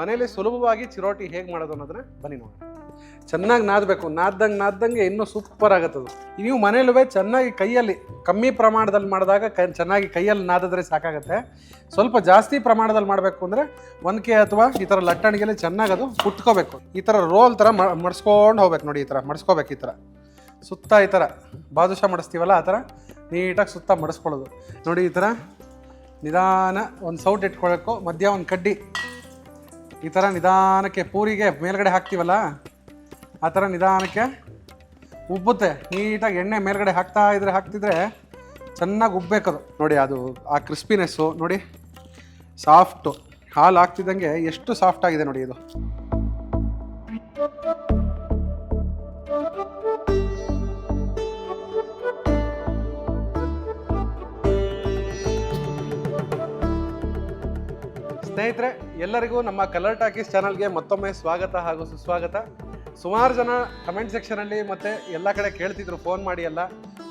ಮನೇಲಿ ಸುಲಭವಾಗಿ ಚಿರೋಟಿ ಹೇಗೆ ಮಾಡೋದು ಅನ್ನೋದನ್ನ ಬನ್ನಿ ನೋಡಿ ಚೆನ್ನಾಗಿ ನಾದಬೇಕು. ನಾದ್ದಂಗೆ ನಾದ್ದಂಗೆ ಇನ್ನೂ ಸೂಪರ್ ಆಗತ್ತದು. ನೀವು ಮನೇಲೂ ಚೆನ್ನಾಗಿ ಕೈಯಲ್ಲಿ ಕಮ್ಮಿ ಪ್ರಮಾಣದಲ್ಲಿ ಮಾಡಿದಾಗ ಕೈ ಚೆನ್ನಾಗಿ ಕೈಯಲ್ಲಿ ನಾದಿದ್ರೆ ಸಾಕಾಗುತ್ತೆ. ಸ್ವಲ್ಪ ಜಾಸ್ತಿ ಪ್ರಮಾಣದಲ್ಲಿ ಮಾಡಬೇಕು ಅಂದರೆ ಒನಕೆ ಅಥವಾ ಈ ಥರ ಲಟ್ಟಣಿಗೆಲ್ಲ ಚೆನ್ನಾಗಿ ಅದು ಕುಟ್ಕೋಬೇಕು. ಈ ಥರ ರೋಲ್ ಥರ ಮಡಿಸ್ಕೊಂಡು ಹೋಗ್ಬೇಕು ನೋಡಿ ಈ ಥರ ಮಡ್ಸ್ಕೋಬೇಕು ಈ ಥರ ಸುತ್ತ ಈ ಥರ ಬಾದುಷಾ ಮಡಿಸ್ತೀವಲ್ಲ ಆ ಥರ ನೀಟಾಗಿ ಸುತ್ತ ಮಡಿಸ್ಕೊಳ್ಳೋದು. ನೋಡಿ ಈ ಥರ ನಿಧಾನ ಒಂದು ಸೌಟ್ ಇಟ್ಕೊಳ್ಬೇಕು. ಮಧ್ಯ ಒಂದು ಕಡ್ಡಿ. ಈ ಥರ ನಿಧಾನಕ್ಕೆ ಪೂರಿಗೆ ಮೇಲ್ಗಡೆ ಹಾಕ್ತೀವಲ್ಲ? ಆ ಥರ ನಿಧಾನಕ್ಕೆ ಉಬ್ಬುತ್ತೆ. ನೀಟಾಗಿ ಎಣ್ಣೆ ಮೇಲ್ಗಡೆ ಹಾಕ್ತಾ ಇದ್ರೆ ಹಾಕ್ತಿದ್ರೆ ಚೆನ್ನಾಗಿ ಉಬ್ಬೇಕದು. ನೋಡಿ ಅದು, ಆ ಕ್ರಿಸ್ಪಿನೆಸ್ಸು ನೋಡಿ ಸಾಫ್ಟು ಹಾಲು ಹಾಕ್ತಿದ್ದಂಗೆ ಎಷ್ಟು ಸಾಫ್ಟ್ ಆಗಿದೆ ನೋಡಿ ಇದು. ಸ್ನೇಹಿತರೆ, ಎಲ್ಲರಿಗೂ ನಮ್ಮ ಕಲರ್ ಟಾಕೀಸ್ ಚಾನಲ್ಗೆ ಮತ್ತೊಮ್ಮೆ ಸ್ವಾಗತ ಹಾಗೂ ಸುಸ್ವಾಗತ. ಸುಮಾರು ಜನ ಕಮೆಂಟ್ ಸೆಕ್ಷನಲ್ಲಿ ಮತ್ತು ಎಲ್ಲ ಕಡೆ ಕೇಳ್ತಿದ್ರು ಫೋನ್ ಮಾಡಿ ಎಲ್ಲ.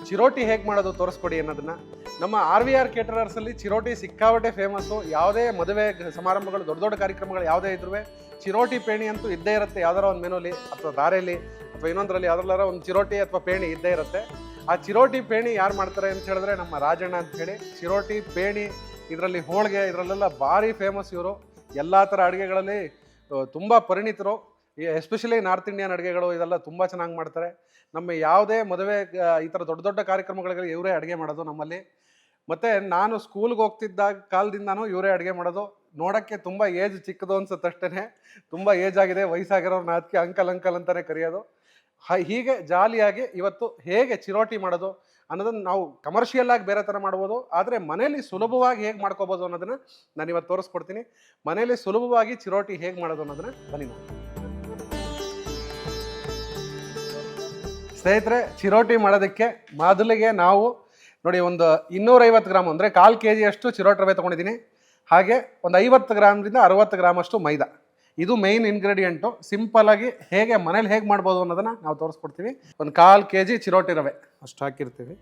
ಚಿರೋಟಿ ಹೇಗೆ ಮಾಡೋದು ತೋರಿಸ್ಕೊಡಿ ಅನ್ನೋದನ್ನು. ನಮ್ಮ ಆರ್ ವಿ ಆರ್ ಕೇಟರರ್ಸಲ್ಲಿ ಚಿರೋಟಿ ಸಿಕ್ಕಾಪಟ್ಟೆ ಫೇಮಸ್ಸು ಯಾವುದೇ ಮದುವೆ ಸಮಾರಂಭಗಳು, ದೊಡ್ಡ ದೊಡ್ಡ ಕಾರ್ಯಕ್ರಮಗಳು ಯಾವುದೇ ಇದ್ರೂ ಚಿರೋಟಿ ಪೇಣಿ ಅಂತೂ ಇದ್ದೇ ಇರುತ್ತೆ. ಯಾವ್ದಾರ ಒಂದು ಮೆನುಲಿ ಅಥವಾ ದಾರೆಯಲ್ಲಿ ಅಥವಾ ಇನ್ನೊಂದರಲ್ಲಿ ಯಾವ್ದ್ರಲ್ಲಾರ ಒಂದು ಚಿರೋಟಿ ಅಥವಾ ಪೇಣಿ ಇದ್ದೇ ಇರುತ್ತೆ. ಆ ಚಿರೋಟಿ ಪೇಣಿ ಯಾರು ಮಾಡ್ತಾರೆ ಅಂತ ಹೇಳಿದ್ರೆ ನಮ್ಮ ರಾಜಣ್ಣ ಅಂತ ಹೇಳಿ. ಚಿರೋಟಿ ಪೇಣಿ ಇದರಲ್ಲಿ ಹೋಳಿಗೆ, ಇದರಲ್ಲೆಲ್ಲ ಭಾರಿ ಫೇಮಸ್ ಇವರು. ಎಲ್ಲ ಥರ ಅಡುಗೆಗಳಲ್ಲಿ ತುಂಬ ಪರಿಣಿತರು. ಎಸ್ಪೆಷಲಿ ನಾರ್ತ್ ಇಂಡಿಯನ್ ಅಡುಗೆಗಳು ಇದೆಲ್ಲ ತುಂಬ ಚೆನ್ನಾಗಿ ಮಾಡ್ತಾರೆ. ನಮ್ಮ ಯಾವುದೇ ಮದುವೆ ಈ ಥರ ದೊಡ್ಡ ದೊಡ್ಡ ಕಾರ್ಯಕ್ರಮಗಳಿಗೆ ಇವರೇ ಅಡುಗೆ ಮಾಡೋದು ನಮ್ಮಲ್ಲಿ. ಮತ್ತು ನಾನು ಸ್ಕೂಲ್ಗೆ ಹೋಗ್ತಿದ್ದಾಗ ಕಾಲದಿಂದನೂ ಇವರೇ ಅಡುಗೆ ಮಾಡೋದು. ನೋಡೋಕ್ಕೆ ತುಂಬ ಏಜ್ ಚಿಕ್ಕದು ಅನ್ಸುತ್ತಷ್ಟೇ ತುಂಬ ಏಜ್ ಆಗಿದೆ, ವಯಸ್ಸಾಗಿರೋರು ಅದಕ್ಕೆ ಅಂಕಲ್ ಅಂಕಲ್ ಅಂತಲೇ ಕರೆಯೋದು. ಹೀಗೆ ಜಾಲಿಯಾಗಿ ಇವತ್ತು ಹೇಗೆ ಚಿರೋಟಿ ಮಾಡೋದು ಅನ್ನೋದನ್ನ ನಾವು ಕಮರ್ಷಿಯಲ್ ಆಗಿ ಬೇರೆ ಥರ ಮಾಡ್ಬೋದು. ಆದರೆ ಮನೇಲಿ ಸುಲಭವಾಗಿ ಹೇಗೆ ಮಾಡ್ಕೋಬೋದು ಅನ್ನೋದನ್ನ ನಾನು ಇವತ್ತು ತೋರಿಸ್ಕೊಡ್ತೀನಿ. ಮನೇಲಿ ಸುಲಭವಾಗಿ ಚಿರೋಟಿ ಹೇಗೆ ಮಾಡೋದು ಅನ್ನೋದನ್ನ ಬನ್ನಿ ಸ್ನೇಹಿತರೆ, ಚಿರೋಟಿ ಮಾಡೋದಕ್ಕೆ ಮೊದಲಿಗೆ ನಾವು ನೋಡಿ ಒಂದು ಇನ್ನೂರೈವತ್ತು ಗ್ರಾಮ್ ಅಂದರೆ ಕಾಲು ಕೆ ಜಿಯಷ್ಟು ಚಿರೋಟಿ ರವೆ ತೊಗೊಂಡಿದ್ದೀನಿ. ಹಾಗೆ ಒಂದು ಐವತ್ತು ಗ್ರಾಮ್ದಿಂದ ಅರವತ್ತು ಗ್ರಾಮಷ್ಟು ಮೈದಾ. ಇದು ಮೈನ್ ಇಂಗ್ರೀಡಿಯೆಂಟು ಸಿಂಪಲಾಗಿ ಹೇಗೆ ಮನೇಲಿ ಹೇಗೆ ಮಾಡ್ಬೋದು ಅನ್ನೋದನ್ನ ನಾವು ತೋರಿಸ್ಕೊಡ್ತೀವಿ. ಒಂದು ಕಾಲು ಕೆ ಜಿ ಚಿರೋಟಿ ರವೆ ಅಷ್ಟು ಹಾಕಿರ್ತೀವಿ.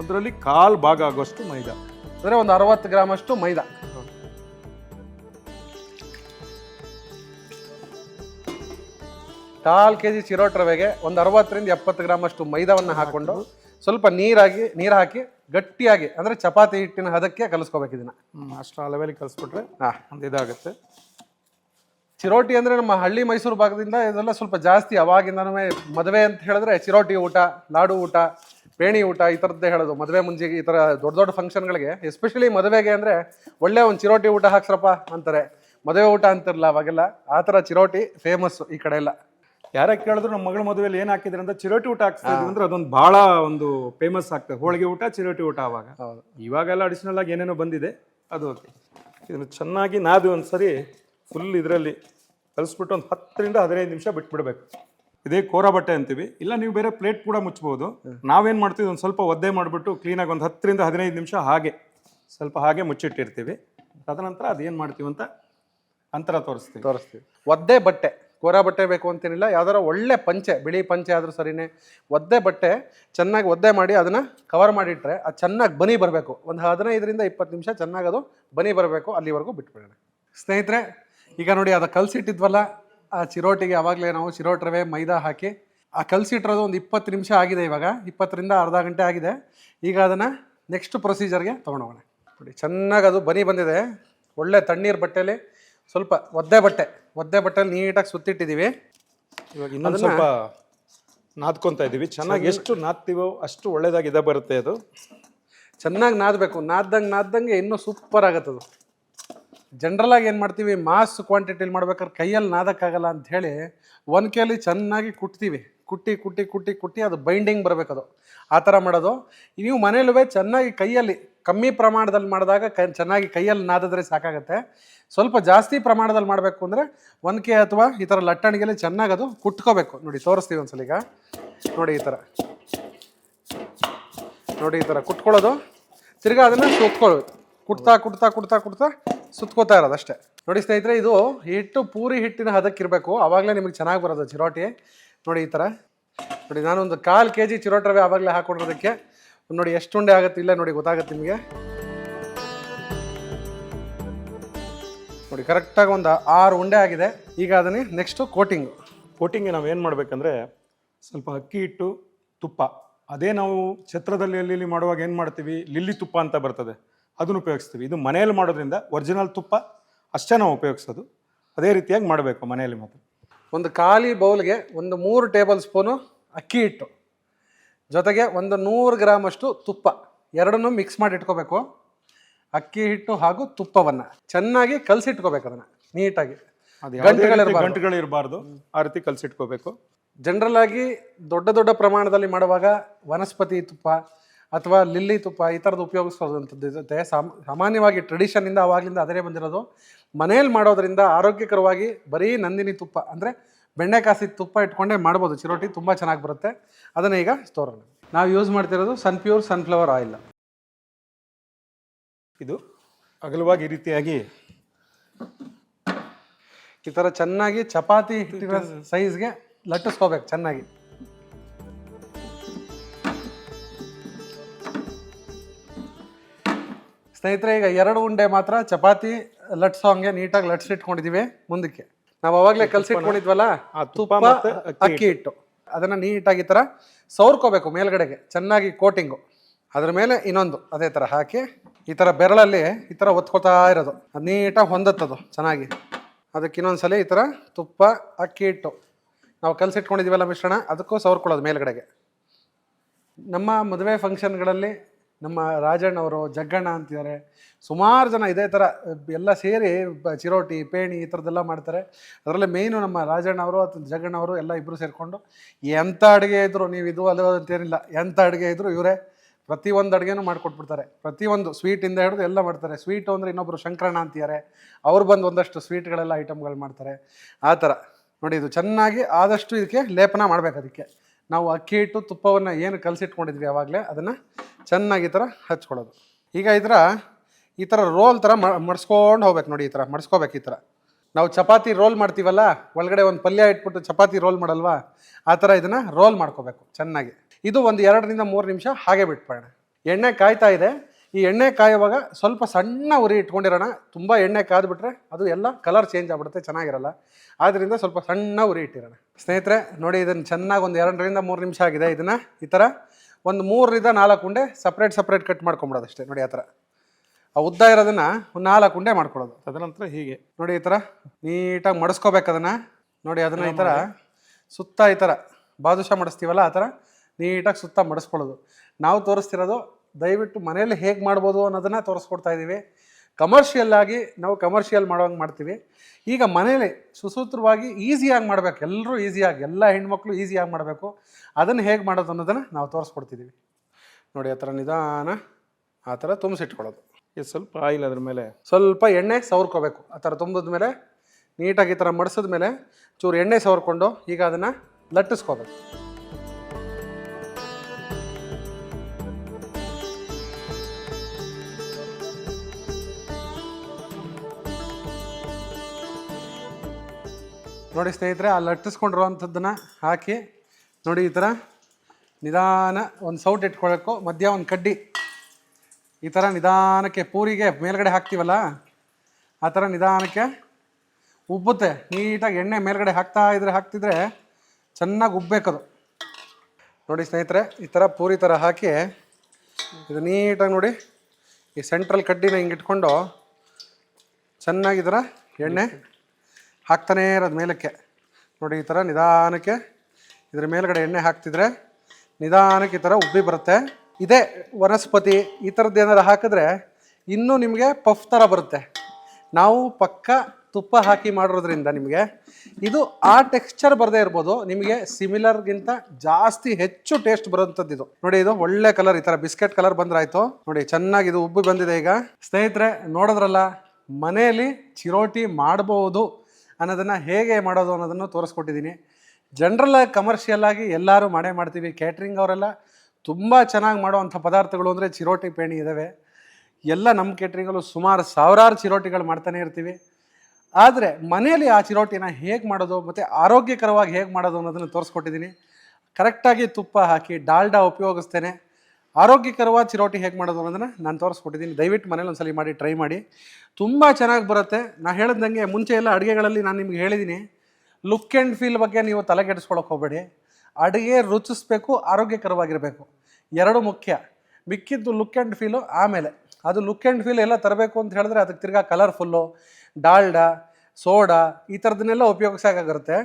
ಅದರಲ್ಲಿ ಕಾಲ್ ಭಾಗ ಆಗೋಷ್ಟು ಮೈದಾ. ಅಂದರೆ ಒಂದು ಅರವತ್ತು ಗ್ರಾಮಷ್ಟು ಮೈದಾ. ಕಾಲು ಕೆ ಜಿ ಚಿರೋಟಿ ರವೆಗೆ ಒಂದು ಅರವತ್ತರಿಂದ ಎಪ್ಪತ್ತು ಗ್ರಾಮಷ್ಟು ಮೈದಾವನ್ನು ಹಾಕೊಂಡು ಸ್ವಲ್ಪ ನೀರಾಗಿ ನೀರು ಹಾಕಿ ಗಟ್ಟಿಯಾಗಿ ಅಂದರೆ ಚಪಾತಿ ಹಿಟ್ಟಿನ ಹದಕ್ಕೆ ಕಲಿಸ್ಕೋಬೇಕು ಇದನ್ನ. ಅಷ್ಟು ಆ ಲೆವೆಲ್ಗೆ ಕಲಿಸ್ಬಿಟ್ರೆ ಹಾಂ. ಒಂದು ಇದಾಗುತ್ತೆ. ಚಿರೋಟಿ ಅಂದರೆ ನಮ್ಮ ಹಳ್ಳಿ ಮೈಸೂರು ಭಾಗದಿಂದ ಇದೆಲ್ಲ ಸ್ವಲ್ಪ ಜಾಸ್ತಿ ಅವಾಗಿಂದನೂ ಮದುವೆ ಅಂತ ಹೇಳಿದ್ರೆ ಚಿರೋಟಿ ಊಟ ಲಾಡು ಊಟ ಪೇಣಿ ಊಟ ಈ ಥರದ್ದೇ ಹೇಳೋದು. ಮದುವೆ ಮುಂಜೆಗೆ ಈ ಥರ ದೊಡ್ಡ ದೊಡ್ಡ ಫಂಕ್ಷನ್ಗಳಿಗೆ ಎಸ್ಪೆಷಲಿ ಮದುವೆಗೆ ಅಂದರೆ ಒಳ್ಳೆ ಒಂದು ಚಿರೋಟಿ ಊಟ ಹಾಕ್ಸ್ರಪ್ಪ ಅಂತಾರೆ. ಮದುವೆ ಊಟ ಅಂತಿರಲ್ಲ ಅವಾಗೆಲ್ಲ. ಆ ಥರ ಚಿರೋಟಿ ಫೇಮಸ್ಸು ಈ ಕಡೆ ಎಲ್ಲ. ಯಾರೇ ಕೇಳಿದ್ರು ನಮ್ಮ ಮಗಳ ಮದುವೆಯಲ್ಲಿ ಏನ್ ಹಾಕಿದ್ರೆ ಅಂತ ಚಿರೋಟಿ ಊಟ ಇದ್ವಿ ಅಂದ್ರೆ ಅದೊಂದು ಬಹಳ ಒಂದು ಫೇಮಸ್ ಆಗ್ತದೆ. ಹೋಳಿಗೆ ಊಟ ಚಿರೋಟಿ ಊಟ ಅವಾಗ ಇವಾಗೆಲ್ಲ ಅಡಿಷನಲ್ ಆಗಿ ಏನೇನೋ ಬಂದಿದೆ ಅದು ಓಕೆ. ಇದನ್ನು ಚೆನ್ನಾಗಿ ನಾದಿ ಒಂದ್ಸರಿ ಫುಲ್ ಇದರಲ್ಲಿ ಕಲಿಸ್ಬಿಟ್ಟು ಒಂದು ಹತ್ತರಿಂದ ಹದಿನೈದು ನಿಮಿಷ ಬಿಟ್ಬಿಡ್ಬೇಕು. ಇದೇ ಕೋರ ಬಟ್ಟೆ ಅಂತೀವಿ. ಇಲ್ಲ ನೀವು ಬೇರೆ ಪ್ಲೇಟ್ ಕೂಡ ಮುಚ್ಬೋದು. ನಾವೇನು ಮಾಡ್ತೀವಿ ಒಂದು ಸ್ವಲ್ಪ ಒದ್ದೆ ಮಾಡಿಬಿಟ್ಟು ಕ್ಲೀನಾಗಿ ಒಂದು ಹತ್ತರಿಂದ ಹದಿನೈದು ನಿಮಿಷ ಹಾಗೆ ಸ್ವಲ್ಪ ಹಾಗೆ ಮುಚ್ಚಿಟ್ಟಿರ್ತೀವಿ. ತದನಂತರ ಅದೇನು ಮಾಡ್ತೀವಿ ಅಂತ ಅಂತರ ತೋರಿಸ್ತೀವಿ. ತೋರಿಸ್ತೀವಿ. ಒದ್ದೆ ಬಟ್ಟೆ. ಕೋರ ಬಟ್ಟೆ ಬೇಕು ಅಂತೇನಿಲ್ಲ, ಯಾವ್ದಾರ ಒಳ್ಳೆ ಪಂಚೆ, ಬಿಳಿ ಪಂಚೆ ಆದ್ರೂ ಸರಿನೇ, ಒದ್ದೆ ಬಟ್ಟೆ ಚೆನ್ನಾಗಿ ಒದ್ದೆ ಮಾಡಿ ಅದನ್ನ ಕವರ್ ಮಾಡಿಟ್ರೆ ಅದು ಚೆನ್ನಾಗಿ ಬನಿ ಬರಬೇಕು. ಒಂದು ಹದಿನೈದರಿಂದ ಇಪ್ಪತ್ತು ನಿಮಿಷ ಚೆನ್ನಾಗಿ ಅದು ಬನಿ ಬರಬೇಕು, ಅಲ್ಲಿವರೆಗೂ ಬಿಟ್ಬಿಡೋಣ. ಸ್ನೇಹಿತರೆ, ಈಗ ನೋಡಿ ಅದು ಕಲಸಿಟ್ಟಿದ್ವಲ್ಲ ಆ ಚಿರೋಟಿಗೆ ಆವಾಗಲೇ ನಾವು ಚಿರೋಟ್ರವೆ ಮೈದಾ ಹಾಕಿ, ಆ ಕಲಸಿಟ್ಟಿರೋದು ಒಂದು ಇಪ್ಪತ್ತು ನಿಮಿಷ ಆಗಿದೆ ಇವಾಗ, ಇಪ್ಪತ್ತರಿಂದ ಅರ್ಧ ಗಂಟೆ ಆಗಿದೆ, ಈಗ ಅದನ್ನು ನೆಕ್ಸ್ಟ್ ಪ್ರೊಸೀಜರ್ಗೆ ತೊಗೊಂಡೋಗೋಣ. ನೋಡಿ, ಚೆನ್ನಾಗಿ ಅದು ಬನಿ ಬಂದಿದೆ, ಒಳ್ಳೆ ತಣ್ಣೀರು ಬಟ್ಟೆಯಲ್ಲಿ ಸ್ವಲ್ಪ ಒದ್ದೆ ಬಟ್ಟೆ. ಒದ್ದೆ ಬಟ್ಟೆಲಿ ನೀಟಾಗಿ ಸುತ್ತಿಟ್ಟಿದ್ದೀವಿ ಇವಾಗ ಇನ್ನೊಂದು ಸ್ವಲ್ಪ ನಾದ್ಕೊಂತ ಇದೀವಿ. ಚೆನ್ನಾಗಿ ಎಷ್ಟು ನಾದ್ತೀವೋ ಅಷ್ಟು ಒಳ್ಳೇದಾಗಿ ಇದ ಬರುತ್ತೆ ಅದು. ಚೆನ್ನಾಗಿ ನಾದಬೇಕು. ನಾದ್ದಂಗೆ ನಾದ್ದಂಗೆ ಇನ್ನೂ ಸೂಪರ್ ಆಗತ್ತದು. ಜನ್ರಲಾಗಿ ಏನು ಮಾಡ್ತೀವಿ? ಮಾಸ್ ಕ್ವಾಂಟಿಟಿಲಿ ಮಾಡ್ಬೇಕಾದ್ರೆ ಕೈಯಲ್ಲಿ ನಾದಕ್ಕಾಗಲ್ಲ ಅಂತ ಹೇಳಿ ಒನ್ಕೆಯಲ್ಲಿ ಚೆನ್ನಾಗಿ ಕುಟ್ತೀವಿ. ಕುಟ್ಟಿ ಕುಟ್ಟಿ ಕುಟ್ಟಿ ಕುಟ್ಟಿ ಅದು ಬೈಂಡಿಂಗ್ ಬರಬೇಕದು. ಆ ಥರ ಮಾಡೋದು. ನೀವು ಮನೇಲೂ ಚೆನ್ನಾಗಿ ಕೈಯಲ್ಲಿ ಕಮ್ಮಿ ಪ್ರಮಾಣದಲ್ಲಿ ಮಾಡಿದಾಗ ಕೈ ಚೆನ್ನಾಗಿ ಕೈಯಲ್ಲಿ ನಾದಿದ್ರೆ ಸಾಕಾಗುತ್ತೆ. ಸ್ವಲ್ಪ ಜಾಸ್ತಿ ಪ್ರಮಾಣದಲ್ಲಿ ಮಾಡಬೇಕು ಅಂದರೆ ಒನ್ಕೆ ಅಥವಾ ಈ ಥರ ಲಟ್ಟಣಿಗೆಲ್ಲ ಚೆನ್ನಾಗಿ ಅದು ಕುಟ್ಕೋಬೇಕು. ನೋಡಿ, ತೋರಿಸ್ತೀವಿ ಒಂದ್ಸಲ ಈಗ. ನೋಡಿ, ಈ ಥರ ನೋಡಿ, ಈ ಥರ ಕುಟ್ಕೊಳ್ಳೋದು. ತಿರ್ಗಾ ಅದನ್ನು ಸುತ್ಕೊಳ್ಳೋದು ಕುಟ್ತಾ ಕುಟ್ತಾ ಕುಟ್ತಾ ಕುಟ್ತಾ ಸುತ್ಕೋತಾ ಇರೋದು ಅಷ್ಟೇ. ನೋಡಿ, ಸ್ನೇಹಿತರೆ, ಇದು ಹಿಟ್ಟು, ಪೂರಿ ಹಿಟ್ಟಿನ ಹದಕ್ಕಿರಬೇಕು. ಆವಾಗಲೇ ನಿಮಗೆ ಚೆನ್ನಾಗಿ ಬರೋದು ಚಿರೋಟಿ. ನೋಡಿ, ಈ ಥರ ನೋಡಿ, ನಾನೊಂದು ಕಾಲು ಕೆ ಜಿ ಚಿರೋಟಿ ರವೆ ಆವಾಗಲೇ ಹಾಕೊಂಡಿರೋದಕ್ಕೆ ನೋಡಿ ಎಷ್ಟು ಉಂಡೆ ಆಗುತ್ತೆ ಇಲ್ಲ ನೋಡಿ ಗೊತ್ತಾಗುತ್ತೆ ನಿಮಗೆ? ನೋಡಿ ಕರೆಕ್ಟಾಗಿ ಒಂದು ಆರು ಉಂಡೆ ಆಗಿದೆ. ಈಗ ಅದನ್ನೇ ನೆಕ್ಸ್ಟು ಕೋಟಿಂಗು ಕೋಟಿಂಗ್ಗೆ ನಾವು ಏನು ಮಾಡಬೇಕಂದ್ರೆ ಸ್ವಲ್ಪ ಅಕ್ಕಿ ಹಿಟ್ಟು ತುಪ್ಪ. ಅದೇ ನಾವು ಛತ್ರದಲ್ಲಿ ಅಲ್ಲಿ ಮಾಡುವಾಗ ಏನು ಮಾಡ್ತೀವಿ? ಲಿಲ್ಲಿ ತುಪ್ಪ ಅಂತ ಬರ್ತದೆ. ಅದನ್ನು ಉಪಯೋಗಿಸ್ತೀವಿ. ಇದು ಮನೆಯಲ್ಲಿ ಮಾಡೋದ್ರಿಂದ ಒರಿಜಿನಲ್ ತುಪ್ಪ ಅಷ್ಟೇ ನಾವು ಉಪಯೋಗಿಸೋದು. ಅದೇ ರೀತಿಯಾಗಿ ಮಾಡಬೇಕು ಮನೆಯಲ್ಲಿ ಮಾತ್ರ. ಒಂದು ಖಾಲಿ ಬೌಲ್ಗೆ ಒಂದು ಮೂರು ಟೇಬಲ್ ಸ್ಪೂನು ಅಕ್ಕಿ ಹಿಟ್ಟು. ಜೊತೆಗೆ ಒಂದು ನೂರು ಗ್ರಾಮಷ್ಟು ತುಪ್ಪ. ಎರಡನ್ನೂ ಮಿಕ್ಸ್ ಮಾಡಿ ಇಟ್ಕೋಬೇಕು. ಅಕ್ಕಿ ಹಿಟ್ಟು ಹಾಗೂ ತುಪ್ಪವನ್ನು. ಚೆನ್ನಾಗಿ ಕಲಸಿಟ್ಕೋಬೇಕು ಅದನ್ನು. ನೀಟಾಗಿ. ಗಂಟುಗಳಿರ್ಬಾರ್ದು. ಆ ರೀತಿ ಕಲಸಿಟ್ಕೋಬೇಕು ಜನರಲ್ ಆಗಿ ದೊಡ್ಡ ದೊಡ್ಡ ಪ್ರಮಾಣದಲ್ಲಿ ಮಾಡುವಾಗ ವನಸ್ಪತಿ ತುಪ್ಪ ಅಥವಾ ಲಿಲ್ಲಿ ತುಪ್ಪ ಈ ಥರದ್ದು ಉಪಯೋಗಿಸೋದಂಥದ್ದು ಜೊತೆ ಸಾಮ ಸಾಮಾನ್ಯವಾಗಿ ಟ್ರೆಡಿಷನ್ನಿಂದ ಅವಾಗಲಿಂದ ಅದೇ ಬಂದಿರೋದು. ಮನೇಲಿ ಮಾಡೋದರಿಂದ ಆರೋಗ್ಯಕರವಾಗಿ ಬರೀ ನಂದಿನಿ ತುಪ್ಪ ಅಂದರೆ ಬೆಣ್ಣೆ ಕಾಸಿ ತುಪ್ಪ ಇಟ್ಕೊಂಡೆ ಮಾಡ್ಬೋದು. ಚಿರೋಟಿ ತುಂಬ ಚೆನ್ನಾಗಿ ಬರುತ್ತೆ. ಅದನ್ನು ಈಗ ತೋರೋಣ. ನಾವು ಯೂಸ್ ಮಾಡ್ತಿರೋದು ಸನ್ ಪ್ಯೂರ್ ಸನ್ಫ್ಲವರ್ ಆಯಿಲ್ ಇದು ಅಗಲವಾಗಿ ಈ ರೀತಿಯಾಗಿ ಈ ಥರ ಚೆನ್ನಾಗಿ ಚಪಾತಿ ಹಿಟ್ಟಿನ ಸೈಜ್ಗೆ ಲಟ್ಟಿಸ್ಕೋಬೇಕು ಚೆನ್ನಾಗಿ. ಸ್ನೇಹಿತರೆ ಈಗ ಎರಡು ಉಂಡೆ ಮಾತ್ರ ಚಪಾತಿ ಲಟ್ಸೋ ಹಂಗೆ ನೀಟಾಗಿ ಲಟ್ಸಿಟ್ಕೊಂಡಿದ್ದೀವಿ ಮುಂದಕ್ಕೆ. ನಾವು ಅವಾಗಲೇ ಕಲಸಿಟ್ಕೊಂಡಿದ್ವಲ್ಲ? ತುಪ್ಪ ಅಕ್ಕಿ ಹಿಟ್ಟು. ಅದನ್ನು ನೀಟಾಗಿ ಈ ಥರ ಸೌರ್ಕೋಬೇಕು ಮೇಲ್ಗಡೆಗೆ ಚೆನ್ನಾಗಿ ಕೋಟಿಂಗು. ಅದ್ರ ಮೇಲೆ ಇನ್ನೊಂದು ಅದೇ ಥರ ಹಾಕಿ ಈ ಥರ ಬೆರಳಲ್ಲಿ ಈ ಥರ ಒತ್ಕೋತಾ ಇರೋದು. ಅದು ನೀಟಾಗಿ ಹೊಂದತ್ತದು ಚೆನ್ನಾಗಿ. ಅದಕ್ಕೆ ಇನ್ನೊಂದ್ಸಲ ಈ ಥರ ತುಪ್ಪ ಅಕ್ಕಿ ಹಿಟ್ಟು. ನಾವು ಕಲಸಿಟ್ಕೊಂಡಿದ್ದೀವಲ್ಲ ಮಿಶ್ರಣ ಅದಕ್ಕೂ ಸವರ್ಕೊಳ್ಳೋದು ಮೇಲ್ಗಡೆಗೆ. ನಮ್ಮ ಮದುವೆ ಫಂಕ್ಷನ್ಗಳಲ್ಲಿ ನಮ್ಮ ರಾಜಣ್ಣವರು, ಜಗ್ಗಣ್ಣ ಅಂತಿದ್ದಾರೆ. ಸುಮಾರು ಜನ ಇದೇ ಥರ ಎಲ್ಲ ಸೇರಿ ಚಿರೋಟಿ, ಪೇಣಿ ಈ ಥರದ್ದೆಲ್ಲ ಮಾಡ್ತಾರೆ. ಅದರಲ್ಲಿ ಮೇಯ್ನು ನಮ್ಮ ರಾಜಣ್ಣ ಅವರು ಅಥವಾ ಎಲ್ಲ ಇಬ್ಬರು ಸೇರಿಕೊಂಡು ಎಂಥ ಅಡುಗೆ ಇದ್ರು ನೀವು ಇದು ಅಲ್ಲೋ ಅಂತೇನಿಲ್ಲ ಎಂಥ ಅಡುಗೆ ಇದ್ರು ಇವರೇ ಪ್ರತಿಯೊಂದು ಅಡುಗೆನೂ ಮಾಡಿಕೊಟ್ಬಿಡ್ತಾರೆ. ಪ್ರತಿಯೊಂದು ಸ್ವೀಟಿಂದ ಹಿಡಿದು ಎಲ್ಲ ಮಾಡ್ತಾರೆ. ಸ್ವೀಟು ಅಂದರೆ ಇನ್ನೊಬ್ಬರು ಶಂಕರಣ್ಣ ಅಂತಿದ್ದಾರೆ. ಅವ್ರು ಬಂದು ಒಂದಷ್ಟು ಸ್ವೀಟ್ಗಳೆಲ್ಲ ಐಟಮ್ಗಳು ಮಾಡ್ತಾರೆ. ಆ ಥರ ನೋಡಿ, ಇದು ಚೆನ್ನಾಗಿ ಆದಷ್ಟು ಇದಕ್ಕೆ ಲೇಪನ ಮಾಡಬೇಕು ಅದಕ್ಕೆ. ನಾವು ಅಕ್ಕಿ ಹಿಟ್ಟು, ತುಪ್ಪವನ್ನು ಏನು ಕಲಸಿಟ್ಕೊಂಡಿದ್ವಿ ಯಾವಾಗಲೇ ಅದನ್ನು ಚೆನ್ನಾಗಿ ಈ ಥರ ಹಚ್ಕೊಳ್ಳೋದು. ಈಗ ಈ ಥರ ಈ ಥರ ರೋಲ್ ಥರ ಮಡ್ಸ್ಕೊಂಡು ಹೋಗ್ಬೇಕು ನೋಡಿ ಈ ಥರ, ಮಡ್ಸ್ಕೋಬೇಕು ಈ ಥರ. ನಾವು ಚಪಾತಿ ರೋಲ್ ಮಾಡ್ತೀವಲ್ಲ, ಒಳಗಡೆ ಒಂದು ಪಲ್ಯ ಇಟ್ಬಿಟ್ಟು ಚಪಾತಿ ರೋಲ್ ಮಾಡಲ್ವಾ? ಆ ಥರ ಇದನ್ನು ರೋಲ್ ಮಾಡ್ಕೋಬೇಕು ಚೆನ್ನಾಗಿ. ಇದು ಒಂದು ಎರಡರಿಂದ ಮೂರು ನಿಮಿಷ ಹಾಗೆ ಬಿಟ್ಬಿಡೋಣ. ಎಣ್ಣೆ ಕಾಯ್ತಾ ಇದೆ. ಈ ಎಣ್ಣೆ ಕಾಯುವಾಗ ಸ್ವಲ್ಪ ಸಣ್ಣ ಉರಿ ಇಟ್ಕೊಂಡಿರೋಣ. ತುಂಬ ಎಣ್ಣೆ ಕಾದ್ಬಿಟ್ರೆ ಅದು ಎಲ್ಲ ಕಲರ್ ಚೇಂಜ್ ಆಗ್ಬಿಡುತ್ತೆ, ಚೆನ್ನಾಗಿರಲ್ಲ. ಆದ್ದರಿಂದ ಸ್ವಲ್ಪ ಸಣ್ಣ ಉರಿ ಇಟ್ಟಿರೋಣ. ಸ್ನೇಹಿತರೆ, ನೋಡಿ ಇದನ್ನು ಚೆನ್ನಾಗಿ ಒಂದು ಎರಡರಿಂದ ಮೂರು ನಿಮಿಷ ಆಗಿದೆ. ಇದನ್ನು ಈ ಥರ ಒಂದು ಮೂರರಿಂದ ನಾಲ್ಕು ಉಂಡೆ ಸಪ್ರೇಟ್ ಸಪ್ರೇಟ್ ಕಟ್ ಮಾಡ್ಕೊಂಬಿಡೋದು ಅಷ್ಟೇ ನೋಡಿ ಆ ಥರ. ಆ ಉದ್ದ ಇರೋದನ್ನ ಒಂದು ನಾಲ್ಕು ಉಂಡೆ ಮಾಡ್ಕೊಳ್ಳೋದು. ತದನಂತರ ಹೀಗೆ. ನೋಡಿ ಈ ಥರ ನೀಟಾಗಿ ಮಡಿಸ್ಕೋಬೇಕು ಅದನ್ನು. ನೋಡಿ ಅದನ್ನು ಈ ಥರ ಸುತ್ತ ಈ ಥರ. ಬಾದುಷಾ ಮಾಡಿಸ್ತೀವಲ್ಲ ಆ ಥರ ನೀಟಾಗಿ ಸುತ್ತ ಮಡಿಸ್ಕೊಳ್ಳೋದು. ನಾವು ತೋರಿಸ್ತಿರೋದು ದಯವಿಟ್ಟು ಮನೇಲಿ ಹೇಗೆ ಮಾಡ್ಬೋದು ಅನ್ನೋದನ್ನು ತೋರಿಸ್ಕೊಡ್ತಾ ಇದ್ದೀವಿ ಕಮರ್ಷಿಯಲ್ ಆಗಿ ನಾವು ಕಮರ್ಷಿಯಲ್ ಮಾಡೋಂಗೆ ಮಾಡ್ತೀವಿ. ಈಗ ಮನೇಲಿ ಸುಸೂತ್ರವಾಗಿ ಈಸಿಯಾಗಿ ಮಾಡಬೇಕು. ಎಲ್ಲರೂ ಈಸಿಯಾಗಿ ಎಲ್ಲ ಹೆಣ್ಮಕ್ಳು ಈಸಿಯಾಗಿ ಮಾಡಬೇಕು. ಅದನ್ನು ಹೇಗೆ ಮಾಡೋದು ಅನ್ನೋದನ್ನು ನಾವು ತೋರಿಸ್ಕೊಡ್ತಿದ್ದೀವಿ ನೋಡಿ ಆ ಥರ ನಿಧಾನ ಆ ಥರ ತುಂಬಿಸಿಟ್ಕೊಳ್ಳೋದು. ಇದು ಸ್ವಲ್ಪ ಆಯಿಲ್ ಅದ್ರ ಮೇಲೆ. ಸ್ವಲ್ಪ ಎಣ್ಣೆ ಸವರ್ಕೋಬೇಕು. ಆ ಥರ ತುಂಬಿದ ಮೇಲೆ ನೀಟಾಗಿ ಈ ಥರ ಮಡಿಸಿದ ಮೇಲೆ ಚೂರು ಎಣ್ಣೆ ಸವರ್ಕೊಂಡು ಈಗ ಅದನ್ನು ಲಟ್ಟಿಸ್ಕೋಬೇಕು. ನೋಡಿ ಸ್ನೇಹಿತರೆ ಆ ಲಟ್ಟಿಸ್ಕೊಂಡಿರುವಂಥದ್ದನ್ನ ಹಾಕಿ, ನೋಡಿ ಈ ಥರ ನಿಧಾನ ಒಂದು ಸೌಟ್ ಇಟ್ಕೊಳ್ಬೇಕು. ಮಧ್ಯ ಒಂದು ಕಡ್ಡಿ. ಈ ಥರ ನಿಧಾನಕ್ಕೆ ಪೂರಿಗೆ ಮೇಲ್ಗಡೆ ಹಾಕ್ತೀವಲ್ಲ, ಆ ಥರ ನಿಧಾನಕ್ಕೆ ಉಬ್ಬುತ್ತೆ. ನೀಟಾಗಿ ಎಣ್ಣೆ ಮೇಲ್ಗಡೆ ಹಾಕ್ತಾ ಇದ್ರೆ, ಹಾಕ್ತಿದ್ರೆ ಚೆನ್ನಾಗಿ ಉಬ್ಬೇಕದು ನೋಡಿ ಸ್ನೇಹಿತರೆ, ಈ ಥರ ಪೂರಿ ಥರ ಹಾಕಿ, ಇದು ನೀಟಾಗಿ ನೋಡಿ ಈ ಸೆಂಟ್ರಲ್ ಕಡ್ಡಿನ ಹಿಂಗೆ ಇಟ್ಕೊಂಡು ಚೆನ್ನಾಗಿ ಈ ಥರ ಎಣ್ಣೆ ಹಾಕ್ತಾನೇ ಇರೋದು ಮೇಲಕ್ಕೆ. ನೋಡಿ, ಈ ಥರ ನಿಧಾನಕ್ಕೆ ಇದ್ರ ಮೇಲ್ಗಡೆ ಎಣ್ಣೆ ಹಾಕ್ತಿದ್ರೆ ನಿಧಾನಕ್ಕೆ ಈ ಥರ ಉಬ್ಬಿ ಬರುತ್ತೆ. ಇದೇ ವನಸ್ಪತಿ, ಈ ಥರದ್ದು ಏನಾದ್ರು ಹಾಕಿದ್ರೆ ಇನ್ನೂ ನಿಮಗೆ ಪಫ್ ಥರ ಬರುತ್ತೆ. ನಾವು ಪಕ್ಕ ತುಪ್ಪ ಹಾಕಿ ಮಾಡಿರೋದ್ರಿಂದ ನಿಮಗೆ ಇದು ಆ ಟೆಕ್ಸ್ಚರ್ ಬರದೇ ಇರ್ಬೋದು. ನಿಮಗೆ ಸಿಮಿಲರ್ಗಿಂತ ಜಾಸ್ತಿ ಹೆಚ್ಚು ಟೇಸ್ಟ್ ಬರೋಂಥದ್ದು ಇದು. ನೋಡಿ, ಇದು ಒಳ್ಳೆ ಕಲರ್, ಈ ಥರ ಬಿಸ್ಕೆಟ್ ಕಲರ್ ಬಂದ್ರಾಯ್ತು. ನೋಡಿ, ಚೆನ್ನಾಗಿ ಇದು ಉಬ್ಬಿ ಬಂದಿದೆ ಈಗ. ಸ್ನೇಹಿತರೆ, ನೋಡಿದ್ರಲ್ಲ, ಮನೆಯಲ್ಲಿ ಚಿರೋಟಿ ಮಾಡ್ಬೋದು. ಅನ್ನೋದನ್ನು ಹೇಗೆ ಮಾಡೋದು ಅನ್ನೋದನ್ನು ತೋರಿಸ್ಕೊಟ್ಟಿದ್ದೀನಿ. ಕಮರ್ಷಿಯಲ್ ಆಗಿ ಎಲ್ಲರೂ ಮಾಡೇ ಮಾಡ್ತೀವಿ. ಕ್ಯಾಟ್ರಿಂಗ್ ಅವರೆಲ್ಲ ತುಂಬ ಚೆನ್ನಾಗಿ ಮಾಡುವಂಥ ಪದಾರ್ಥಗಳು ಅಂದರೆ ಚಿರೋಟಿ ಪೇಣಿ ಇದ್ದಾವೆ ಎಲ್ಲ ನಮ್ಮ ಕ್ಯಾಟ್ರಿಂಗಲ್ಲೂ ಸುಮಾರು ಸಾವಿರಾರು ಚಿರೋಟಿಗಳು ಮಾಡ್ತಾನೆ ಇರ್ತೀವಿ. ಆದರೆ ಮನೆಯಲ್ಲಿ ಆ ಚಿರೋಟಿನ ಹೇಗೆ ಮಾಡೋದು ಮತ್ತು ಆರೋಗ್ಯಕರವಾಗಿ ಹೇಗೆ ಮಾಡೋದು ಅನ್ನೋದನ್ನು ತೋರಿಸ್ಕೊಟ್ಟಿದ್ದೀನಿ. ಕರೆಕ್ಟಾಗಿ ತುಪ್ಪ ಹಾಕಿ, ಡಾಲ್ಡಾ ಉಪಯೋಗಿಸ್ತೇನೆ. ಆರೋಗ್ಯಕರವಾದ ಚಿರೋಟಿ ಹೇಗೆ ಮಾಡೋದು ಅನ್ನೋದನ್ನು ನಾನು ತೋರಿಸ್ಕೊಟ್ಟಿದ್ದೀನಿ. ದಯವಿಟ್ಟು ಮನೇಲಿ ಒಂದ್ಸಲಿ ಮಾಡಿ ಟ್ರೈ ಮಾಡಿ. ತುಂಬ ಚೆನ್ನಾಗಿ ಬರುತ್ತೆ. ನಾ ಹೇಳಿದಂಗೆ ಮುಂಚೆ ಎಲ್ಲ ಅಡುಗೆಗಳಲ್ಲಿ ನಾನು ನಿಮ್ಗೆ ಹೇಳಿದ್ದೀನಿ ಲುಕ್ ಆ್ಯಂಡ್ ಫೀಲ್ ಬಗ್ಗೆ ನೀವು ತಲೆ ಕೆಡಿಸ್ಕೊಳಕ್ಕೆ ಹೋಗಬೇಡಿ. ಅಡುಗೆ ರುಚಿಸ್ಬೇಕು, ಆರೋಗ್ಯಕರವಾಗಿರಬೇಕು. ಎರಡು ಮುಖ್ಯ. ಮಿಕ್ಕಿದ್ದು ಲುಕ್ ಆ್ಯಂಡ್ ಫೀಲು ಆಮೇಲೆ. ಅದು ಲುಕ್ ಆ್ಯಂಡ್ ಫೀಲ್ ಎಲ್ಲ ತರಬೇಕು ಅಂತ ಹೇಳಿದ್ರೆ ಅದಕ್ಕೆ ತಿರ್ಗಾ ಕಲರ್ಫುಲ್ಲು ಡಾಲ್ಡಾ ಸೋಡಾ ಈ ಥರದನ್ನೆಲ್ಲ ಉಪಯೋಗಿಸೋಕ್ಕಾಗುತ್ತೆ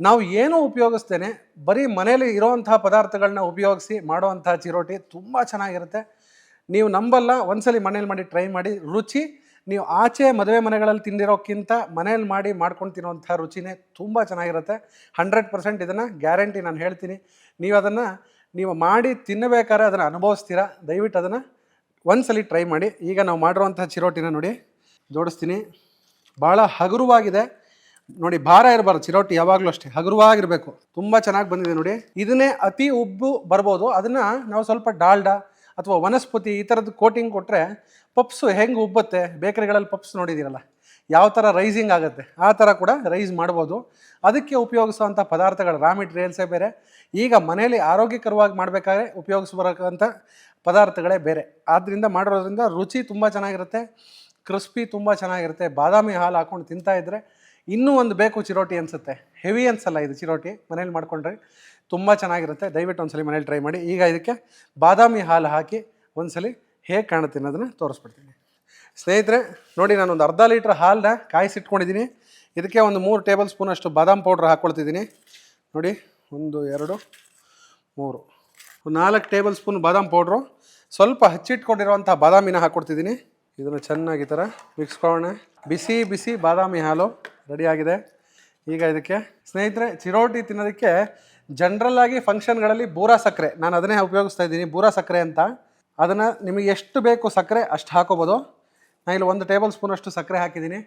ನಾವು ಏನೂ ಉಪಯೋಗಿಸ್ತೇನೆ ಬರೀ ಮನೇಲಿ ಇರೋವಂಥ ಪದಾರ್ಥಗಳನ್ನ ಉಪಯೋಗಿಸಿ ಮಾಡುವಂಥ ಚಿರೋಟಿ ತುಂಬ ಚೆನ್ನಾಗಿರುತ್ತೆ. ನೀವು ನಂಬಲ್ಲ, ಒಂದ್ಸಲಿ ಮನೇಲಿ ಮಾಡಿ ಟ್ರೈ ಮಾಡಿ, ರುಚಿ, ನೀವು ಆಚೆ ಮದುವೆ ಮನೆಗಳಲ್ಲಿ ತಿಂದಿರೋಕ್ಕಿಂತ ಮನೇಲಿ ಮಾಡಿ ಮಾಡ್ಕೊಂಡು ತಿನ್ನುವಂಥ ರುಚಿನೇ ತುಂಬ ಚೆನ್ನಾಗಿರುತ್ತೆ. ಹಂಡ್ರೆಡ್ ಪರ್ಸೆಂಟ್ ಇದನ್ನು ಗ್ಯಾರಂಟಿ ನಾನು ಹೇಳ್ತೀನಿ. ನೀವು ಅದನ್ನು, ನೀವು ಮಾಡಿ ತಿನ್ನಬೇಕಾದ್ರೆ ಅದನ್ನು ಅನುಭವಿಸ್ತೀರಾ? ದಯವಿಟ್ಟು ಅದನ್ನು ಒಂದ್ಸಲಿ ಟ್ರೈ ಮಾಡಿ. ಈಗ ನಾವು ಮಾಡಿರುವಂಥ ಚಿರೋಟಿನ ನೋಡಿ, ಜೋಡಿಸ್ತೀನಿ. ಭಾಳ ಹಗುರವಾಗಿದೆ. ನೋಡಿ, ಭಾರ ಇರಬಾರ್ದು, ಚಿರೋಟಿ ಯಾವಾಗಲೂ ಅಷ್ಟೇ. ಹಗುರವಾಗಿರಬೇಕು. ತುಂಬ ಚೆನ್ನಾಗಿ ಬಂದಿದೆ ನೋಡಿ. ಇದನ್ನೇ ಅತಿ ಉಬ್ಬು ಬರ್ಬೋದು. ಅದನ್ನು ನಾವು ಸ್ವಲ್ಪ ಡಾಲ್ಡಾ ಅಥವಾ ವನಸ್ಪತಿ ಈ ಥರದ್ದು ಕೋಟಿಂಗ್ ಕೊಟ್ಟರೆ ಪಪ್ಸು ಹೆಂಗೆ ಉಬ್ಬುತ್ತೆ? ಬೇಕರಿಗಳಲ್ಲಿ ಪಪ್ಸ್ ನೋಡಿದ್ದೀರಲ್ಲ ಯಾವ ಥರ ರೈಸಿಂಗ್ ಆಗುತ್ತೆ? ಆ ಥರ ಕೂಡ ರೈಸ್ ಮಾಡ್ಬೋದು. ಅದಕ್ಕೆ ಉಪಯೋಗಿಸುವಂಥ ಪದಾರ್ಥಗಳು ರಾ ಮೆಟೀರಿಯಲ್ಸೇ ಬೇರೆ. ಈಗ ಮನೆಯಲ್ಲಿ ಆರೋಗ್ಯಕರವಾಗಿ ಮಾಡಬೇಕಾದ್ರೆ ಉಪಯೋಗಿಸ್ಬರಕ್ಕಂಥ ಪದಾರ್ಥಗಳೇ ಬೇರೆ. ಆದ್ದರಿಂದ ಮಾಡಿರೋದ್ರಿಂದ ರುಚಿ ತುಂಬ ಚೆನ್ನಾಗಿರುತ್ತೆ. ಕ್ರಿಸ್ಪಿ ತುಂಬ ಚೆನ್ನಾಗಿರುತ್ತೆ. ಬಾದಾಮಿ ಹಾಲು ಹಾಕೊಂಡು ತಿಂತಾ ಇದ್ರೆ ಇನ್ನೂ ಒಂದು ಬೇಕು ಚಿರೋಟಿ ಅನಿಸುತ್ತೆ. ಹೆವಿ ಅನ್ಸಲ್ಲ ಇದು ಚಿರೋಟಿ. ಮನೇಲಿ ಮಾಡ್ಕೊಂಡ್ರೆ ತುಂಬ ಚೆನ್ನಾಗಿರುತ್ತೆ. ದಯವಿಟ್ಟು ಒಂದ್ಸಲಿ ಮನೇಲಿ ಟ್ರೈ ಮಾಡಿ. ಈಗ ಇದಕ್ಕೆ ಬಾದಾಮಿ ಹಾಲು ಹಾಕಿ ಒಂದ್ಸಲಿ ಹೇಗೆ ಕಾಣುತ್ತೆ ಅನ್ನೋದನ್ನು ತೋರಿಸ್ಬಿಡ್ತೀನಿ. ಸ್ನೇಹಿತರೆ, ನೋಡಿ ನಾನು ಒಂದು ಅರ್ಧ ಲೀಟ್ರ್ ಹಾಲನ್ನ ಕಾಯಿಸಿಟ್ಕೊಂಡಿದ್ದೀನಿ. ಇದಕ್ಕೆ ಒಂದು ಮೂರು ಟೇಬಲ್ ಸ್ಪೂನ್ ಅಷ್ಟು ಬಾದಾಮ್ ಪೌಡ್ರ್ ಹಾಕ್ಕೊಳ್ತಿದ್ದೀನಿ ನೋಡಿ, ಒಂದು, ಎರಡು, ಮೂರು. ನಾಲ್ಕು ಟೇಬಲ್ ಸ್ಪೂನ್ ಬಾದಾಮ್ ಪೌಡ್ರು. ಸ್ವಲ್ಪ ಹಚ್ಚಿಟ್ಕೊಂಡಿರುವಂಥ ಬಾದಾಮಿನ ಹಾಕ್ಕೊಡ್ತಿದ್ದೀನಿ ಇದನ್ನು ಚೆನ್ನಾಗಿ ಥರ ಮಿಕ್ಸ್ಕೊಳ್ಳೋಣ ಬಿಸಿ ಬಿಸಿ ಬಾದಾಮಿ ಹಾಲು ರೆಡಿಯಾಗಿದೆ ಈಗ ಇದಕ್ಕೆ ಸ್ನೇಹಿತರೆ, ಚಿರೋಟಿ ತಿನ್ನೋದಕ್ಕೆ ಜನರಲ್ ಆಗಿ ಫಂಕ್ಷನ್ಗಳಲ್ಲಿ ಬೂರಾ ಸಕ್ಕರೆ. ನಾನು ಅದನ್ನೇ ಉಪಯೋಗಿಸ್ತಾ ಇದ್ದೀನಿ, ಬೂರಾ ಸಕ್ಕರೆ ಅಂತ. ಅದನ್ನು ನಿಮಗೆ ಎಷ್ಟು ಬೇಕು ಸಕ್ಕರೆ ಅಷ್ಟು ಹಾಕೋಬೋದು. ನಾನು ಇಲ್ಲಿ ಒಂದು ಟೇಬಲ್ ಸ್ಪೂನ್ ಅಷ್ಟು ಸಕ್ಕರೆ ಹಾಕಿದ್ದೀನಿ.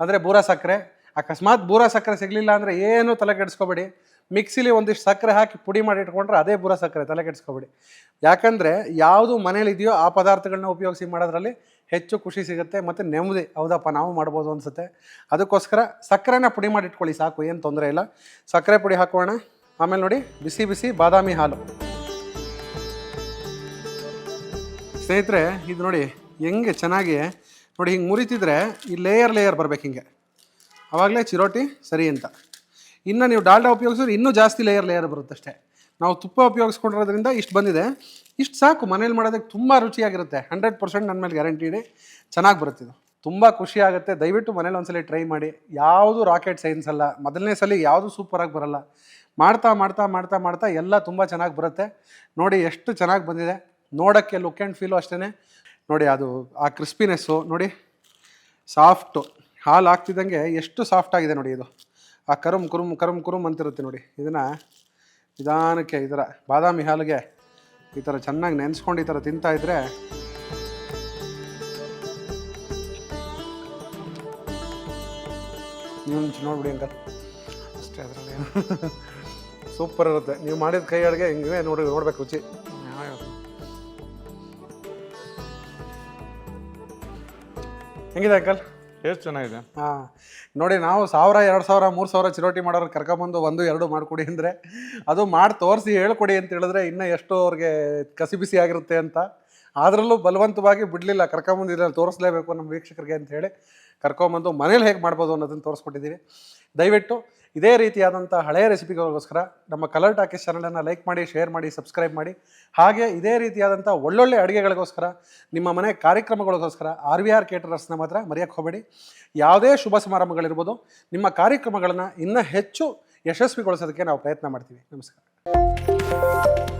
ಅಂದರೆ ಬೂರಾ ಸಕ್ಕರೆ, ಅಕಸ್ಮಾತ್ ಬೂರಾ ಸಕ್ಕರೆ ಸಿಗಲಿಲ್ಲ ಅಂದರೆ ಏನೂ ತಲೆ ಕೆಡಿಸ್ಕೋಬೇಡಿ. ಮಿಕ್ಸಿಲಿ ಒಂದಿಷ್ಟು ಸಕ್ಕರೆ ಹಾಕಿ ಪುಡಿ ಮಾಡಿ ಇಟ್ಕೊಂಡ್ರೆ ಅದೇ ಬೂರಾ ಸಕ್ಕರೆ, ತಲೆ ಕೆಡಿಸ್ಕೋಬೇಡಿ. ಯಾಕಂದರೆ ಯಾವುದು ಮನೇಲಿದೆಯೋ ಆ ಪದಾರ್ಥಗಳನ್ನ ಉಪಯೋಗಿಸಿ ಮಾಡೋದ್ರಲ್ಲಿ ಹೆಚ್ಚು ಖುಷಿ ಸಿಗುತ್ತೆ ಮತ್ತು ನೆಮ್ಮದಿ. ಹೌದಪ್ಪ, ನಾವು ಮಾಡ್ಬೋದು ಅನಿಸುತ್ತೆ. ಅದಕ್ಕೋಸ್ಕರ ಸಕ್ಕರೆನ ಪುಡಿ ಮಾಡಿ ಇಟ್ಕೊಳ್ಳಿ ಸಾಕು, ಏನು ತೊಂದರೆ ಇಲ್ಲ. ಸಕ್ಕರೆ ಪುಡಿ ಹಾಕೋಣ. ಆಮೇಲೆ ನೋಡಿ, ಬಿಸಿ ಬಿಸಿ ಬಾದಾಮಿ ಹಾಲು. ಸ್ನೇಹಿತರೆ, ಇದು ನೋಡಿ ಹೆಂಗೆ ಚೆನ್ನಾಗಿ, ನೋಡಿ ಹಿಂಗೆ ಮುರಿತಿದ್ರೆ ಈ ಲೇಯರ್ ಲೇಯರ್ ಬರಬೇಕು ಹಿಂಗೆ. ಆವಾಗಲೇ ಚಿರೋಟಿ ಸರಿ ಅಂತ. ಇನ್ನು ನೀವು ಡಾಲ್ಡಾ ಉಪಯೋಗಿಸಿದ್ರೆ ಇನ್ನೂ ಜಾಸ್ತಿ ಲೇಯರ್ ಲೇಯರ್ ಬರುತ್ತೆ ಅಷ್ಟೇ ನಾವು ತುಪ್ಪ ಉಪಯೋಗಿಸ್ಕೊಂಡಿರೋದ್ರಿಂದ ಇಷ್ಟು ಬಂದಿದೆ. ಇಷ್ಟು ಸಾಕು, ಮನೇಲಿ ಮಾಡೋದಕ್ಕೆ ತುಂಬ ರುಚಿಯಾಗಿರುತ್ತೆ. ಹಂಡ್ರೆಡ್ ಪರ್ಸೆಂಟ್ ನನ್ನ ಮೇಲೆ ಗ್ಯಾರಂಟಿ ಇದೆ. ಚೆನ್ನಾಗಿ ಬರುತ್ತೆ ಇದು. ತುಂಬ ಖುಷಿ ಆಗುತ್ತೆ. ದಯವಿಟ್ಟು ಮನೇಲಿ ಒಂದ್ಸಲ ಟ್ರೈ ಮಾಡಿ. ಯಾವುದು ರಾಕೆಟ್ ಸೈನ್ಸ್ ಅಲ್ಲ, ಮೊದಲನೇ ಸಲ ಯಾವುದು ಸೂಪರಾಗಿ ಬರಲ್ಲ. ಮಾಡ್ತಾ ಮಾಡ್ತಾ ಮಾಡ್ತಾ ಮಾಡ್ತಾ ಎಲ್ಲ ತುಂಬ ಚೆನ್ನಾಗಿ ಬರುತ್ತೆ. ನೋಡಿ ಎಷ್ಟು ಚೆನ್ನಾಗಿ ಬಂದಿದೆ. ನೋಡೋಕ್ಕೆ ಲುಕ್ ಆ್ಯಂಡ್ ಫೀಲು ಅಷ್ಟೇ ನೋಡಿ ಅದು, ಆ ಕ್ರಿಸ್ಪಿನೆಸ್ಸು ನೋಡಿ. ಸಾಫ್ಟು ಹಾಲು ಹಾಕ್ತಿದ್ದಂಗೆ ಎಷ್ಟು ಸಾಫ್ಟ್ ಆಗಿದೆ ನೋಡಿ ಇದು. ಆ ಕರುಮ್, ಕುರುಮ್ ಕರುಮ್, ಕುರುಮ್ ಅಂತಿರುತ್ತೆ ನೋಡಿ. ಇದನ್ನು ನಿಧಾನಕ್ಕೆ ಇದರ, ಬಾದಾಮಿ ಹಾಲಿಗೆ ಈ ಥರ ಚೆನ್ನಾಗಿ ನೆನೆಸ್ಕೊಂಡು ಈ ಥರ ತಿಂತಾ ಇದ್ರೆ ನೀವು ನೋಡ್ಬಿಡಿ ಅಂಕಲ್. ಅಷ್ಟೇ ಅದರಲ್ಲಿ ಸೂಪರ್ ಇರುತ್ತೆ. ನೀವು ಮಾಡಿದ ಕೈ ಅಡುಗೆ ಹಿಂಗೆ ನೋಡಿ, ನೋಡ್ಬೇಕು ರುಚಿ. ಹೆಂಗಿದೆ ಅಂಕಲ್? ಟೇಸ್ಟ್ ಚೆನ್ನಾಗಿದೆ. ಹಾಂ. ನೋಡಿ, ನಾವು ಸಾವಿರ, ಎರಡು ಸಾವಿರ, ಮೂರು ಸಾವಿರ ಚಿರೋಟಿ ಮಾಡೋರು ಕರ್ಕೊಂಬಂದು ಒಂದು, ಎರಡು ಮಾಡಿಕೊಡಿ ಅಂದರೆ ಅದು ಮಾಡಿ ತೋರಿಸಿ ಹೇಳ್ಕೊಡಿ ಅಂತ ಹೇಳಿದ್ರೆ ಇನ್ನೂ ಎಷ್ಟು ಅವ್ರಿಗೆ ಕಸಿ ಬಿಸಿ ಆಗಿರುತ್ತೆ ಅಂತ. ಅದರಲ್ಲೂ ಬಲವಂತವಾಗಿ ಬಿಡಲಿಲ್ಲ, ಕರ್ಕೊಂಬಂದು ಇದರಲ್ಲಿ ತೋರಿಸ್ಲೇಬೇಕು ನಮ್ಮ ವೀಕ್ಷಕರಿಗೆ ಅಂತ ಹೇಳಿ ಕರ್ಕೊಂಬಂದು ಮನೇಲಿ ಹೇಗೆ ಮಾಡ್ಬೋದು ಅನ್ನೋದನ್ನು ತೋರಿಸ್ಕೊಟ್ಟಿದ್ದೀವಿ. ದಯವಿಟ್ಟು ಇದೇ ರೀತಿಯಾದಂಥ ಹಳೆಯ ರೆಸಿಪಿಗಳಿಗೋಸ್ಕರ ನಮ್ಮ ಕಲರ್ ಟಾಕೀಸ್ ಚಾನಲನ್ನು ಲೈಕ್ ಮಾಡಿ, ಶೇರ್ ಮಾಡಿ, ಸಬ್ಸ್ಕ್ರೈಬ್ ಮಾಡಿ. ಹಾಗೆ ಇದೇ ರೀತಿಯಾದಂಥ ಒಳ್ಳೊಳ್ಳೆ ಅಡುಗೆಗಳಿಗೋಸ್ಕರ, ನಿಮ್ಮ ಮನೆ ಕಾರ್ಯಕ್ರಮಗಳಿಗೋಸ್ಕರ ಆರ್ ವಿ ಆರ್ ಕೇಟರರ್ಸ್ನ ಮಾತ್ರ ಮರೆಯಕ್ಕೆ ಹೋಗಬೇಡಿ. ಯಾವುದೇ ಶುಭ ಸಮಾರಂಭಗಳಿರ್ಬೋದು, ನಿಮ್ಮ ಕಾರ್ಯಕ್ರಮಗಳನ್ನು ಇನ್ನೂ ಹೆಚ್ಚು ಯಶಸ್ವಿಗೊಳಿಸೋದಕ್ಕೆ ನಾವು ಪ್ರಯತ್ನ ಮಾಡ್ತೀವಿ. ನಮಸ್ಕಾರ.